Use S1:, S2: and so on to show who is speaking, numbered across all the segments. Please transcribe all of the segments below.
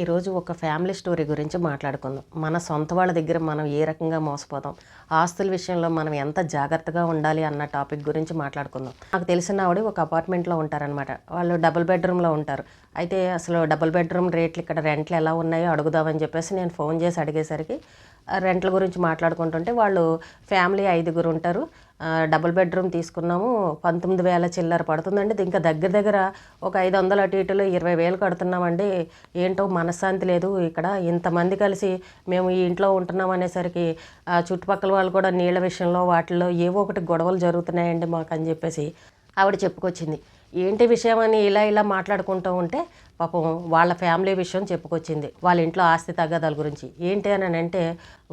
S1: ఈరోజు ఒక family story గురించి మాట్లాడుకుందాం. మన సొంత వాళ్ళ దగ్గర మనం ఏ రకంగా మోసపోతాం? ఆస్తుల విషయంలో మనం ఎంత జాగ్రత్తగా ఉండాలి అన్న టాపిక్ గురించి మాట్లాడుకుందాం. నాకు తెలిసిన ఆవిడ ఒక అపార్ట్మెంట్లో ఉంటారనమాట వాళ్ళు డబుల్ బెడ్రూమ్లో ఉంటారు. అయితే అసలు డబుల్ బెడ్రూమ్ రేట్లు ఇక్కడ రెంట్లు ఎలా ఉన్నాయో అడుగుదామని చెప్పేసి నేను ఫోన్ చేసి అడిగేసరికి రెంట్ల గురించి మాట్లాడుకుంటుంటే వాళ్ళు ఫ్యామిలీ ఐదుగురు ఉంటారు. డబుల్ బెడ్రూమ్ తీసుకున్నాము. పంతొమ్మిది వేల చిల్లర పడుతుందండి. ఇంకా దగ్గర దగ్గర ఒక ఐదు వందలు అటు ఇటులో ఇరవై వేలు కడుతున్నామండి. ఏంటో మనశ్శాంతి లేదు ఇక్కడ. ఇంతమంది కలిసి మేము ఈ ఇంట్లో ఉంటున్నాం అనేసరికి ఆ చుట్టుపక్కల వాళ్ళు కూడా నీళ్ళ విషయంలో వాటిల్లో ఏవో ఒకటి గొడవలు జరుగుతున్నాయండి మాకు అని చెప్పేసి ఆవిడ చెప్పుకొచ్చింది. ఏంటి విషయం అని ఇలా ఇలా మాట్లాడుకుంటూ ఉంటే పాపం వాళ్ళ ఫ్యామిలీ విషయం చెప్పుకొచ్చింది. వాళ్ళ ఇంట్లో ఆస్తి తగ్గదాల గురించి. ఏంటి అని అంటే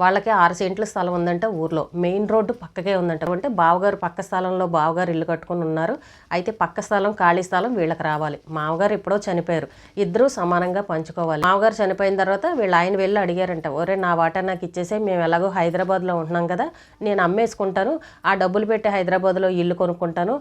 S1: వాళ్ళకి ఆరు సెంట్ల స్థలం ఉందంటే ఊర్లో. మెయిన్ రోడ్డు పక్కకే ఉందంట. అంటే బావగారు పక్క స్థలంలో బావగారు ఇల్లు కట్టుకుని ఉన్నారు. అయితే పక్క స్థలం ఖాళీ స్థలం వీళ్ళకి రావాలి. మామగారు ఎప్పుడో చనిపోయారు. ఇద్దరూ సమానంగా పంచుకోవాలి. మామగారు చనిపోయిన తర్వాత వీళ్ళు ఆయన వెళ్ళి అడిగారంట ఒరే నా వాటా నాకు ఇచ్చేసే మేము ఎలాగో హైదరాబాద్లో ఉంటున్నాం కదా. నేను అమ్మేసుకుంటాను. ఆ డబ్బులు పెట్టి హైదరాబాద్లో ఇల్లు కొనుక్కుంటాను.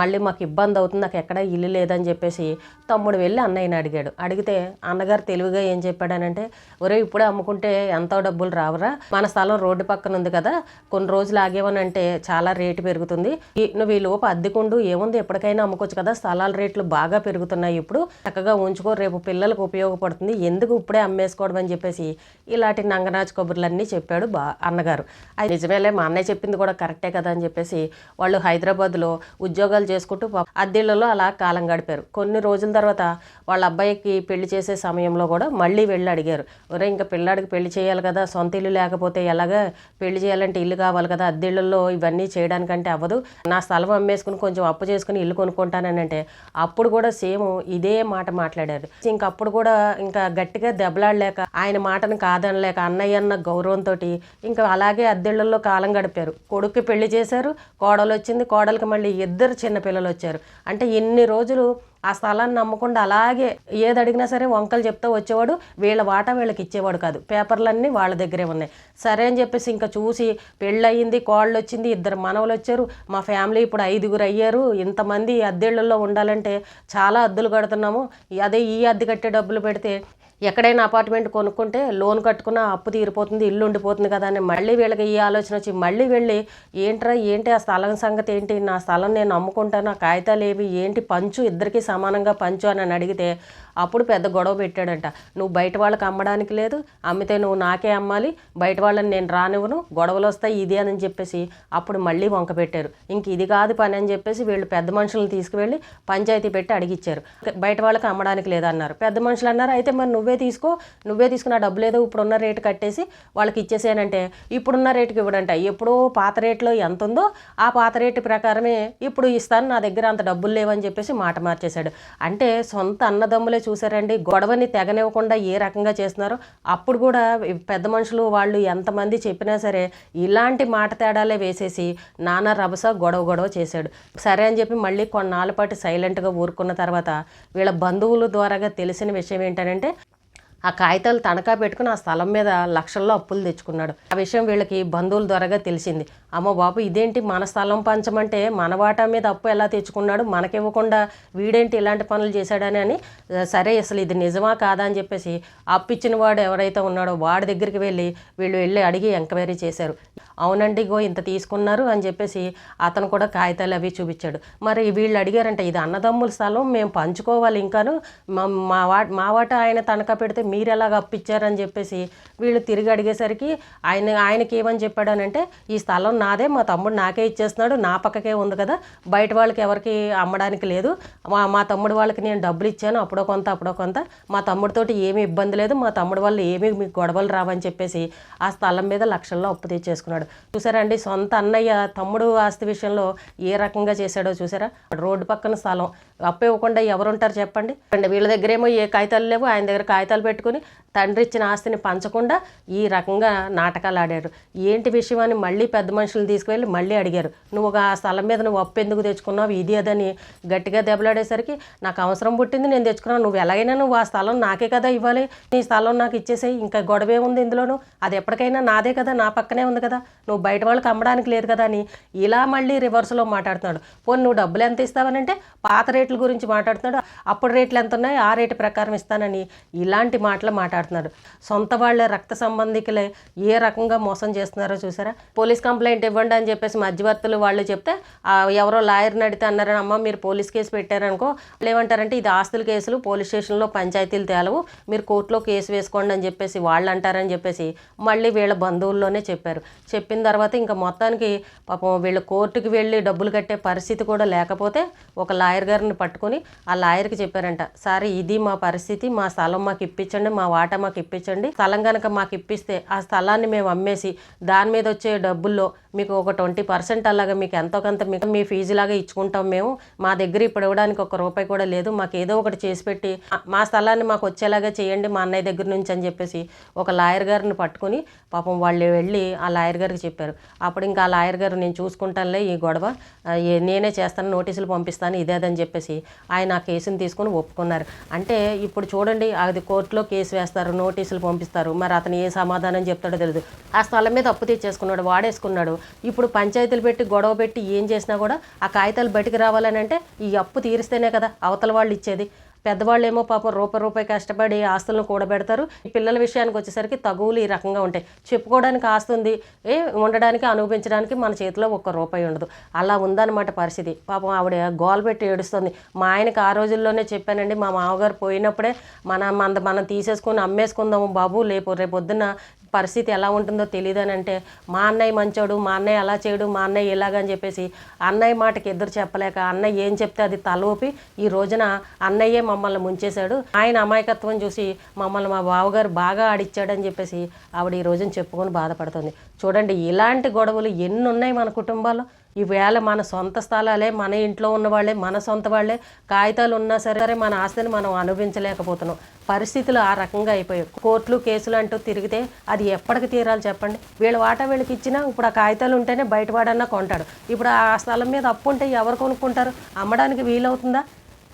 S1: మళ్ళీ మాకు ఇబ్బంది అవుతుంది. నాకు ఎక్కడ ఇల్లు లేదని చెప్పేసి తమ్ముడు వెళ్ళి అన్నయ్యన అడిగాడు. అడిగితే అన్నగారు తెలివిగా ఏం చెప్పాడనంటే ఒరే ఇప్పుడే అమ్ముకుంటే ఎంతో డబ్బులు రావురా. మన స్థలం రోడ్డు పక్కన ఉంది కదా. కొన్ని రోజులు ఆగేవనంటే చాలా రేటు పెరుగుతుంది. నువ్వు ఈ లోపు అద్దెకుండు ఏముంది? ఎప్పటికైనా అమ్ముకోవచ్చు కదా. స్థలాల రేట్లు బాగా పెరుగుతున్నాయి ఇప్పుడు. చక్కగా ఉంచుకో రేపు పిల్లలకు ఉపయోగపడుతుంది. ఎందుకు ఇప్పుడే అమ్మేసుకోవడం అని చెప్పేసి ఇలాంటి నంగనాచు కబుర్లన్నీ చెప్పాడు బా అన్నగారు. అది నిజమేలే మా అన్నయ్య చెప్పింది కూడా కరెక్టే కదా అని చెప్పేసి వాళ్ళు హైదరాబాద్లో ఉద్యోగాలు చేసుకుంటూ అద్దెళ్ళలో అలా కాలం గడిపారు. కొన్ని రోజుల తర్వాత వాళ్ళ వాళ్ళ అబ్బాయికి పెళ్ళి చేసే సమయంలో కూడా మళ్ళీ వెళ్ళి అడిగారు. ఒరే ఇంకా పిల్లాడికి పెళ్ళి చేయాలి కదా సొంత ఇల్లు లేకపోతే ఎలాగా? పెళ్ళి చేయాలంటే ఇల్లు కావాలి కదా అద్దెళ్ళల్లో ఇవన్నీ చేయడానికంటే అవ్వదు. నా స్థలం అమ్మేసుకుని కొంచెం అప్పు చేసుకుని ఇల్లు కొనుక్కుంటానని అంటే అప్పుడు కూడా సేమ్ ఇదే మాట మాట్లాడారు. ఇంక అప్పుడు కూడా ఇంకా గట్టిగా దెబ్బలాడలేక ఆయన మాటను కాదనలేక అన్నయ్య అన్న గౌరవంతో ఇంకా అలాగే అద్దెళ్ళల్లో కాలం గడిపారు. కొడుక్కి పెళ్ళి చేశారు కోడలు వచ్చింది కోడలికి మళ్ళీ ఇద్దరు చిన్నపిల్లలు వచ్చారు అంటే ఎన్ని రోజులు ఆ స్థలాన్ని నమ్మకుండా అలాగే ఏది అడిగినా సరే వంకలు చెప్తూ వచ్చేవాడు వీళ్ళ వాటా వీళ్ళకి ఇచ్చేవాడు కాదు. పేపర్లన్నీ వాళ్ళ దగ్గరే ఉన్నాయి. సరే అని చెప్పేసి ఇంకా చూసి పెళ్ళయింది కోళ్ళు వచ్చింది ఇద్దరు మనవలు వచ్చారు. మా ఫ్యామిలీ ఇప్పుడు ఐదుగురు అయ్యారు. ఇంతమంది అద్దెళ్ళల్లో ఉండాలంటే చాలా అద్దెలు కడుతున్నాము. అదే ఈ అద్దె కట్టే డబ్బులు పెడితే ఎక్కడైనా అపార్ట్మెంట్ కొనుక్కుంటే లోన్ కట్టుకున్న అప్పు తీరిపోతుంది ఇల్లు ఉండిపోతుంది కదా అని మళ్ళీ వీళ్ళకి ఈ ఆలోచన వచ్చి మళ్ళీ వెళ్ళి ఏంట్రా ఏంటి ఆ స్థలం సంగతి ఏంటి? నా స్థలం నేను అమ్ముకుంటాను ఆ కాగితాలు ఏవి? ఏంటి? పంచు ఇద్దరికి సమానంగా పంచు అని అడిగితే అప్పుడు పెద్ద గొడవ పెట్టాడంట. నువ్వు బయట వాళ్ళకి అమ్మడానికి లేదు అమ్మితే నువ్వు నాకే అమ్మాలి బయట వాళ్ళని నేను రానివ్వను గొడవలు వస్తాయి ఇది అని చెప్పేసి అప్పుడు మళ్ళీ వంక పెట్టారు. ఇంక ఇది కాదు పని అని చెప్పేసి వీళ్ళు పెద్ద మనుషులను తీసుకువెళ్ళి పంచాయతీ పెట్టి అడిగిచ్చారు. బయట వాళ్ళకి అమ్మడానికి లేదన్నారు. పెద్ద మనుషులు అన్నారు అయితే మరి నువ్వు నువ్వే తీసుకో నువ్వే తీసుకున్న ఆ డబ్బు లేదో ఇప్పుడున్న రేటు కట్టేసి వాళ్ళకి ఇచ్చేసానంటే ఇప్పుడున్న రేటుకి ఇవ్వడంట. ఎప్పుడో పాత రేట్లో ఎంత ఉందో ఆ పాత రేటు ప్రకారమే ఇప్పుడు ఇస్తాను నా దగ్గర అంత డబ్బులు లేవని చెప్పేసి మాట మార్చేశాడు. అంటే సొంత అన్నదమ్ములే చూసారండి గొడవని తెగనివ్వకుండా ఏ రకంగా చేస్తున్నారో అప్పుడు కూడా పెద్ద మనుషులు వాళ్ళు ఎంతమంది చెప్పినా సరే ఇలాంటి మాట తేడాలే వేసేసి నానా రభస గొడవ గొడవ చేశాడు. సరే అని చెప్పి మళ్ళీ కొన్నాళ్ళ పాటు సైలెంట్గా ఊరుకున్న తర్వాత వీళ్ళ బంధువుల ద్వారాగా తెలిసిన విషయం ఏంటంటే ఆ కాగితాలు తనఖా పెట్టుకుని ఆ స్థలం మీద లక్షల్లో అప్పులు తెచ్చుకున్నాడు. ఆ విషయం వీళ్ళకి బంధువుల ద్వారాగా తెలిసింది. అమ్మో బాబు ఇదేంటి మన స్థలం పంచమంటే మన వాటా మీద అప్పు ఎలా తెచ్చుకున్నాడు? మనకివ్వకుండా వీడేంటి ఇలాంటి పనులు చేశాడని అని సరే అసలు ఇది నిజమా కాదా? అని చెప్పేసి అప్పు ఇచ్చిన వాడు ఎవరైతే ఉన్నాడో వాడి దగ్గరికి వెళ్ళి వీళ్ళు వెళ్ళి అడిగి ఎంక్వైరీ చేశారు. అవునండి గో ఇంత తీసుకున్నారు అని చెప్పేసి అతను కూడా కాగితాలు అవి చూపించాడు. మరి వీళ్ళు అడిగారంట ఇది అన్నదమ్ముల స్థలం మేము పంచుకోవాలి ఇంకాను. మా మా వా మా వాట ఆయన తనఖా పెడితే మీరు ఎలాగ అప్పిచ్చారని చెప్పేసి వీళ్ళు తిరిగి అడిగేసరికి ఆయన ఆయనకి ఏమని చెప్పాడనంటే ఈ స్థలం నాదే మా తమ్ముడు నాకే ఇచ్చేస్తున్నాడు నా పక్కకే ఉంది కదా బయట వాళ్ళకి ఎవరికి అమ్మడానికి లేదు. మా మా తమ్ముడు వాళ్ళకి నేను డబ్బులు ఇచ్చాను అప్పుడో కొంత అప్పుడో కొంత. మా తమ్ముడితోటి ఏమీ ఇబ్బంది లేదు మా తమ్ముడు వాళ్ళు ఏమీ మీకు గొడవలు రావని చెప్పేసి ఆ స్థలం మీద లక్షల్లో అప్పు తెచ్చేసుకున్నాడు. చూసారా అండి సొంత అన్నయ్య తమ్ముడు ఆస్తి విషయంలో ఏ రకంగా చేశాడో చూసారా? రోడ్డు పక్కన స్థలం. అప్పు ఇవ్వకుండా ఎవరుంటారు చెప్పండి? అండి వీళ్ళ దగ్గరేమో ఏ కాగితాలు లేవు ఆయన దగ్గర కాగితాలు పెట్టుకుని తండ్రి ఇచ్చిన ఆస్తిని పంచకుండా ఈ రకంగా నాటకాలు ఆడారు. ఏంటి విషయం అని మళ్ళీ పెద్ద మనిషి మనుషులు తీసుకువెళ్ళి మళ్ళీ అడిగారు. నువ్వు ఆ స్థలం మీద నువ్వు అప్పు ఎందుకు తెచ్చుకున్నావు? ఇది అదని గట్టిగా దెబ్బలాడేసరికి నాకు అవసరం పుట్టింది నేను తెచ్చుకున్నాను. నువ్వు ఎలాగైనా నువ్వు ఆ స్థలం నాకే కదా ఇవ్వాలి. నీ స్థలం నాకు ఇచ్చేసేయి. ఇంకా గొడవే ఉంది ఇందులోను. అది ఎప్పటికైనా నాదే కదా నా పక్కనే ఉంది కదా. నువ్వు బయట వాళ్ళకి అమ్మడానికి లేదు కదా అని ఇలా మళ్ళీ రివర్స్లో మాట్లాడుతున్నాడు. పోనీ నువ్వు డబ్బులు ఎంత ఇస్తావనంటే పాత రేట్ల గురించి మాట్లాడుతున్నాడు. అప్పుడు రేట్లు ఎంత ఉన్నాయి ఆ రేటు ప్రకారం ఇస్తానని ఇలాంటి మాటలు మాట్లాడుతున్నాడు. సొంత వాళ్ళే రక్త సంబంధికులే ఏ రకంగా మోసం చేస్తున్నారో చూసారా? పోలీస్ కంప్లైంట్ ఇవ్వండి అని చెప్పేసి మధ్యవర్తులు వాళ్ళు చెప్తే ఎవరో లాయర్ని అడిగితే అన్నారని అమ్మ మీరు పోలీస్ కేసు పెట్టారనుకో వాళ్ళు ఏమంటారంటే ఇది ఆస్తుల కేసులు పోలీస్ స్టేషన్లో పంచాయతీలు తేలవు మీరు కోర్టులో కేసు వేసుకోండి అని చెప్పేసి వాళ్ళు అంటారని చెప్పేసి మళ్ళీ వీళ్ళ బంధువుల్లోనే చెప్పారు. చెప్పిన తర్వాత ఇంకా మొత్తానికి పాపం వీళ్ళు కోర్టుకి వెళ్ళి డబ్బులు కట్టే పరిస్థితి కూడా లేకపోతే ఒక లాయర్ గారిని పట్టుకొని ఆ లాయర్కి చెప్పారంట సార్ ఇది మా పరిస్థితి మా స్థలం మాకు ఇప్పించండి మా వాటా మాకు ఇప్పించండి స్థలం కనుక మాకు ఇప్పిస్తే ఆ స్థలాన్ని మేము అమ్మేసి దాని మీద వచ్చే డబ్బుల్లో మీకు ఒక ట్వంటీ పర్సెంట్ అలాగా మీకు ఎంతో కొంత మీకు మీ ఫీజు లాగా ఇచ్చుకుంటాం మేము. మా దగ్గర ఇప్పుడు ఇవ్వడానికి ఒక రూపాయి కూడా లేదు. మాకు ఏదో ఒకటి చేసి పెట్టి మా స్థలాన్ని మాకు వచ్చేలాగా చేయండి మా అన్నయ్య దగ్గర నుంచి అని చెప్పేసి ఒక లాయర్ గారిని పట్టుకుని పాపం వాళ్ళు వెళ్ళి ఆ లాయర్ గారికి చెప్పారు. అప్పుడు ఇంకా ఆ లాయర్ గారు నేను చూసుకుంటానులే ఈ గొడవ నేనే చేస్తాను నోటీసులు పంపిస్తాను ఇదేదని చెప్పేసి ఆయన ఆ కేసుని తీసుకుని ఒప్పుకున్నారు. అంటే ఇప్పుడు చూడండి అది కోర్టులో కేసు వేస్తారు నోటీసులు పంపిస్తారు. మరి అతను ఏ సమాధానం చెప్తాడో తెలియదు ఆ స్థలం మీద అప్పు తెచ్చేసుకున్నాడు వాడేసుకున్నాడు. ఇప్పుడు పంచాయతీలు పెట్టి గొడవ పెట్టి ఏం చేసినా కూడా ఆ కాగితాలు బయటకు రావాలని అంటే ఈ అప్పు తీరిస్తేనే కదా అవతల వాళ్ళు ఇచ్చేది. పెద్దవాళ్ళు ఏమో పాపం రూపాయి రూపాయి కష్టపడి ఆస్తులను కూడబెడతారు. ఈ పిల్లల విషయానికి వచ్చేసరికి తగువులు ఈ రకంగా ఉంటాయి. చెప్పుకోవడానికి ఆస్తి ఉంది ఏ ఉండడానికి అనుభవించడానికి మన చేతిలో ఒక్క రూపాయి ఉండదు. అలా ఉందన్నమాట పరిస్థితి. పాపం ఆవిడ గోల్ పెట్టి ఏడుస్తుంది. మా ఆయనకి ఆ రోజుల్లోనే చెప్పానండి మా మామగారు పోయినప్పుడే మన మన మనం తీసేసుకుని అమ్మేసుకుందాము బాబు లేపు రేపు పరిస్థితి ఎలా ఉంటుందో తెలియదని అంటే మా అన్నయ్య మంచోడు మా అన్నయ్య అలా చేయడు మా అన్నయ్య ఇలాగని చెప్పేసి అన్నయ్య మాటకి ఇద్దరు చెప్పలేక అన్నయ్య ఏం చెప్తే అది తలూపి ఈ రోజున అన్నయ్యే మమ్మల్ని ముంచేశాడు. ఆయన అమాయకత్వం చూసి మమ్మల్ని మా బావగారు బాగా ఆడిచ్చాడని చెప్పేసి ఆవిడ ఈ రోజున చెప్పుకొని బాధపడుతుంది. చూడండి ఇలాంటి గొడవలు ఎన్ని ఉన్నాయి మన కుటుంబాల్లో? ఈవేళ మన సొంత స్థలాలే మన ఇంట్లో ఉన్న వాళ్ళే మన సొంత వాళ్ళే. కాగితాలు ఉన్నా సరే సరే మన ఆస్తిని మనం అనుభవించలేకపోతున్నాం. పరిస్థితులు ఆ రకంగా అయిపోయాయి. కోర్టులు కేసులు అంటూ తిరిగితే అది ఎప్పటికి తీరాలి చెప్పండి. వీళ్ళ వాటా వీళ్ళకి ఇచ్చినా ఇప్పుడు ఆ కాగితాలు ఉంటేనే బయటపడన్నా కొంటాడు. ఇప్పుడు ఆ స్థలం మీద అప్పు ఉంటే ఎవరు కొనుక్కుంటారు? అమ్మడానికి వీలవుతుందా?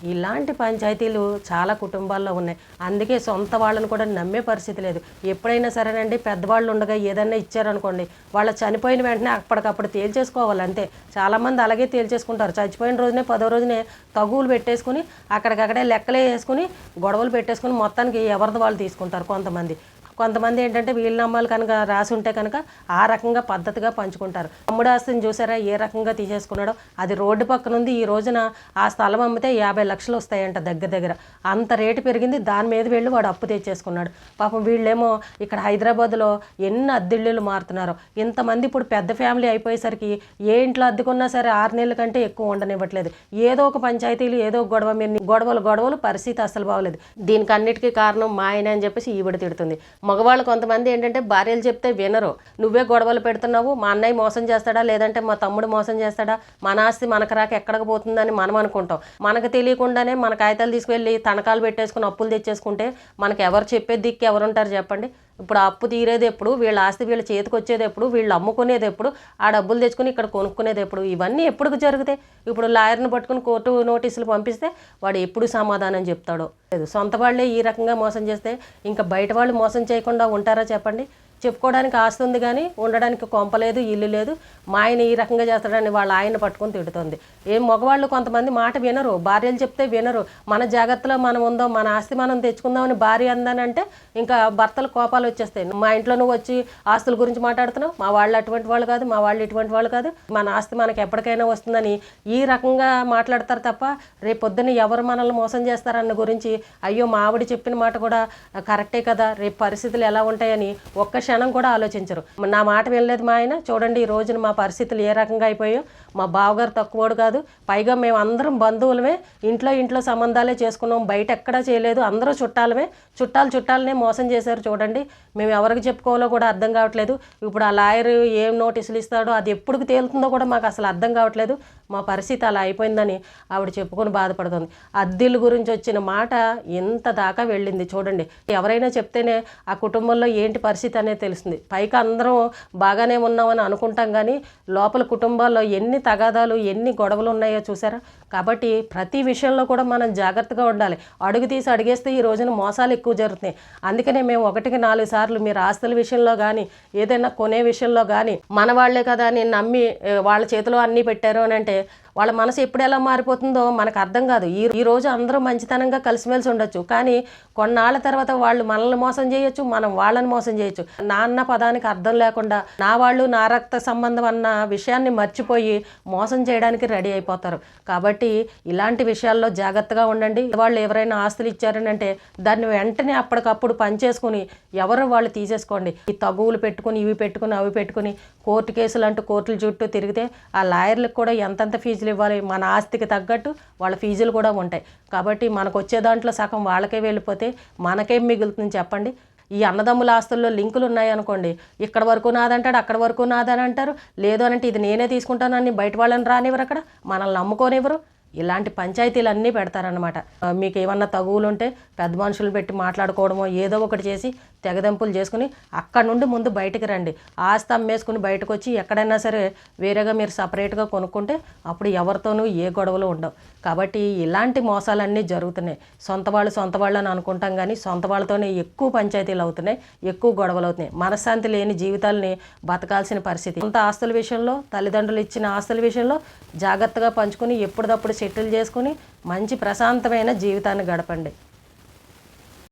S1: ఇలాంటి పంచాయతీలు చాలా కుటుంబాల్లో ఉన్నాయి. అందుకే సొంత వాళ్ళని కూడా నమ్మే పరిస్థితి లేదు. ఎప్పుడైనా సరేనండి పెద్దవాళ్ళు ఉండగా ఏదైనా ఇచ్చారనుకోండి వాళ్ళ చనిపోయిన వెంటనే అప్పటికప్పుడు తేల్చేసుకోవాలి అంతే. చాలామంది అలాగే తేల్చేసుకుంటారు. చచ్చిపోయిన రోజునే పదో రోజునే తగువులు పెట్టేసుకుని అక్కడికక్కడే లెక్కలే వేసుకుని గొడవలు పెట్టేసుకుని మొత్తానికి ఎవరిది వాళ్ళు తీసుకుంటారు కొంతమంది. కొంతమంది ఏంటంటే వీళ్ళ నమ్మాలు కనుక రాసి ఉంటే కనుక ఆ రకంగా పద్ధతిగా పంచుకుంటారు. తమ్ముడు ఆస్తిని చూసారా? ఏ రకంగా తీసేసుకున్నాడో? అది రోడ్డు పక్కన ఉంది. ఈ రోజున ఆ స్థలం అమ్మితే యాభై లక్షలు వస్తాయంట దగ్గర దగ్గర. అంత రేటు పెరిగింది. దాని మీద వెళ్ళి వాడు అప్పు తెచ్చేసుకున్నాడు. పాపం వీళ్ళేమో ఇక్కడ హైదరాబాద్లో ఎన్ని అద్దెళ్ళు మారుతున్నారు. ఇంతమంది ఇప్పుడు పెద్ద ఫ్యామిలీ అయిపోయేసరికి ఏ ఇంట్లో అద్దెకున్నా సరే ఆరు నెలల కంటే ఎక్కువ ఉండనివ్వట్లేదు. ఏదో ఒక పంచాయతీలు ఏదో ఒక గొడవ. మీరు గొడవలు గొడవలు పరిస్థితి అసలు బాగోలేదు. దీనికి అన్నిటికీ కారణం మా ఆయన అని చెప్పేసి ఈవిడ తిడుతుంది. మగవాళ్ళు కొంతమంది ఏంటంటే భార్యలు చెప్తే వినరు. నువ్వే గొడవలు పెడుతున్నావు మా అన్నయ్య మోసం చేస్తాడా? లేదంటే మా తమ్ముడు మోసం చేస్తాడా? మన ఆస్తి మనకు రాక ఎక్కడికి పోతుందని మనం అనుకుంటాం. మనకు తెలియకుండానే మన కాగితాలు తీసుకువెళ్ళి తనఖాలు పెట్టేసుకుని అప్పులు తెచ్చేసుకుంటే మనకు ఎవరు చెప్పే దిక్కు ఎవరుంటారు చెప్పండి? ఇప్పుడు అప్పు తీరేది ఎప్పుడు వీళ్ళ ఆస్తి వీళ్ళ చేతికి వచ్చేది ఎప్పుడు వీళ్ళు అమ్ముకునేది ఎప్పుడు ఆ డబ్బులు తెచ్చుకుని ఇక్కడ కొనుక్కునేది ఎప్పుడు ఇవన్నీ ఎప్పుడు జరుగుతాయి? ఇప్పుడు లాయర్ని పట్టుకుని కోర్టు నోటీసులు పంపిస్తే వాడు ఎప్పుడు సమాధానం చెప్తాడో? లేదు సొంత వాళ్ళే ఈ రకంగా మోసం చేస్తే ఇంకా బయట వాళ్ళు మోసం చేయకుండా ఉంటారా చెప్పండి? చెప్పుకోవడానికి ఆస్తి ఉంది కానీ ఉండడానికి కొంప లేదు ఇల్లు లేదు. మా ఆయన ఈ రకంగా చేస్తాడని వాళ్ళ ఆయన పట్టుకొని తిడుతుంది. ఏం మగవాళ్ళు కొంతమంది మాట వినరు భార్యలు చెప్తే వినరు. మన జాగ్రత్తలో మనం ఉందాం మన ఆస్తి మనం తెచ్చుకుందామని భార్య అందానంటే ఇంకా భర్తలు కోపాలు వచ్చేస్తాయి. మా ఇంట్లో నువ్వు వచ్చి ఆస్తుల గురించి మాట్లాడుతున్నావు? మా వాళ్ళు అటువంటి వాళ్ళు కాదు మా వాళ్ళు ఇటువంటి వాళ్ళు కాదు. మన ఆస్తి మనకి ఎప్పటికైనా వస్తుందని ఈ రకంగా మాట్లాడతారు తప్ప రేపు పొద్దున్న ఎవరు మనల్ని మోసం చేస్తారన్న గురించి అయ్యో మా ఆవిడ చెప్పిన మాట కూడా కరెక్టే కదా రేపు పరిస్థితులు ఎలా ఉంటాయని ఒక్క క్షణం కూడా ఆలోచించరు. నా మాట వినలేదు మా ఆయన. చూడండి ఈ రోజున మా పరిస్థితులు ఏ రకంగా అయిపోయాయో మా బావగారు తక్కువడు కాదు. పైగా మేము అందరం బంధువులమే. ఇంట్లో ఇంట్లో సంబంధాలే చేసుకున్నాం. బయట ఎక్కడా చేయలేదు. అందరూ చుట్టాలమే. చుట్టాలు చుట్టాలనే మోసం చేశారు చూడండి. మేము ఎవరికి చెప్పుకోవాలో కూడా అర్థం కావట్లేదు. ఇప్పుడు ఆ లాయర్ ఏం నోటీసులు ఇస్తాడో అది ఎప్పుడు తేలుతుందో కూడా మాకు అసలు అర్థం కావట్లేదు. మా పరిస్థితి అలా అయిపోయిందని ఆవిడ చెప్పుకొని బాధపడుతుంది. అద్దెల గురించి వచ్చిన మాట ఎంత దాకా వెళ్ళింది చూడండి. ఎవరైనా చెప్తేనే ఆ కుటుంబంలో ఏంటి పరిస్థితి అనేది
S2: తెలుస్తుంది. పైకి అందరం బాగానే ఉన్నామని అనుకుంటాం కానీ లోపల కుటుంబాల్లో ఎన్ని తగాదాలు ఎన్ని గొడవలు ఉన్నాయో చూసారా? కాబట్టి ప్రతి విషయంలో కూడా మనం జాగ్రత్తగా ఉండాలి. అడుగు తీసి అడిగేస్తే ఈ రోజున మోసాలు ఎక్కువ జరుగుతున్నాయి. అందుకనే మేము ఒకటికి నాలుగు సార్లు మీరు ఆస్తుల విషయంలో కానీ ఏదైనా కొనే విషయంలో కానీ మన వాళ్ళే కదా అని నమ్మి వాళ్ళ చేతిలో అన్నీ పెట్టారు అని అంటే వాళ్ళ మనసు ఎప్పుడు ఎలా మారిపోతుందో మనకు అర్థం కాదు. ఈ ఈ రోజు అందరూ మంచితనంగా కలిసిమెలిసి ఉండొచ్చు. కానీ కొన్నాళ్ళ తర్వాత వాళ్ళు మనల్ని మోసం చేయొచ్చు మనం వాళ్ళని మోసం చేయొచ్చు. నాన్న పదానికి అర్థం లేకుండా నా వాళ్ళు నా రక్త సంబంధం అన్న విషయాన్ని మర్చిపోయి మోసం చేయడానికి రెడీ అయిపోతారు. కాబట్టి ఇలాంటి విషయాల్లో జాగ్రత్తగా ఉండండి. వాళ్ళు ఎవరైనా ఆస్తులు ఇచ్చారని అంటే దాన్ని వెంటనే అప్పటికప్పుడు పనిచేసుకుని ఎవరు వాళ్ళు తీసేసుకోండి. ఈ తగువులు పెట్టుకుని ఇవి పెట్టుకుని అవి పెట్టుకుని కోర్టు కేసులు అంటూ కోర్టుల చుట్టూ తిరిగితే ఆ లాయర్లకు కూడా ఎంతెంత ఫీజులు ఇవ్వాలి మన ఆస్తికి తగ్గట్టు వాళ్ళ ఫీజులు కూడా ఉంటాయి. కాబట్టి మనకు వచ్చే దాంట్లో సగం వాళ్ళకే వెళ్ళిపోతే మనకేం మిగులుతుంది చెప్పండి? ఈ అన్నదమ్ముల ఆస్తుల్లో లింకులు ఉన్నాయనుకోండి ఇక్కడ వరకు నాదంటాడు అక్కడ వరకు నాదని అంటారు లేదు అనంటే ఇది నేనే తీసుకుంటానని బయట వాళ్ళని రానివ్వరు అక్కడ మనల్ని నమ్ముకోనివ్వరు. ఇలాంటి పంచాయతీలు అన్నీ పెడతారనమాట మీకు ఏమన్నా తగువులు ఉంటే పెద్ద మనుషులు పెట్టి మాట్లాడుకోవడమో ఏదో ఒకటి చేసి తెగదెంపులు చేసుకుని అక్కడ నుండి ముందు బయటకు రండి. ఆస్తి అమ్మేసుకుని బయటకు వచ్చి ఎక్కడైనా సరే వేరేగా మీరు సపరేట్గా కొనుక్కుంటే అప్పుడు ఎవరితోనూ ఏ గొడవలు ఉండవు. కాబట్టి ఇలాంటి మోసాలన్నీ జరుగుతున్నాయి. సొంత వాళ్ళు సొంత వాళ్ళు అని అనుకుంటాం కానీ సొంత వాళ్ళతోనే ఎక్కువ పంచాయతీలు అవుతున్నాయి ఎక్కువ గొడవలు అవుతున్నాయి. మనశ్శాంతి లేని జీవితాలని బతకాల్సిన పరిస్థితి. సొంత ఆస్తుల విషయంలో తల్లిదండ్రులు ఇచ్చిన ఆస్తుల విషయంలో జాగ్రత్తగా పంచుకొని ఎప్పటిదప్పుడు సెటిల్ చేసుకుని మంచి ప్రశాంతమైన జీవితాన్ని గడపండి.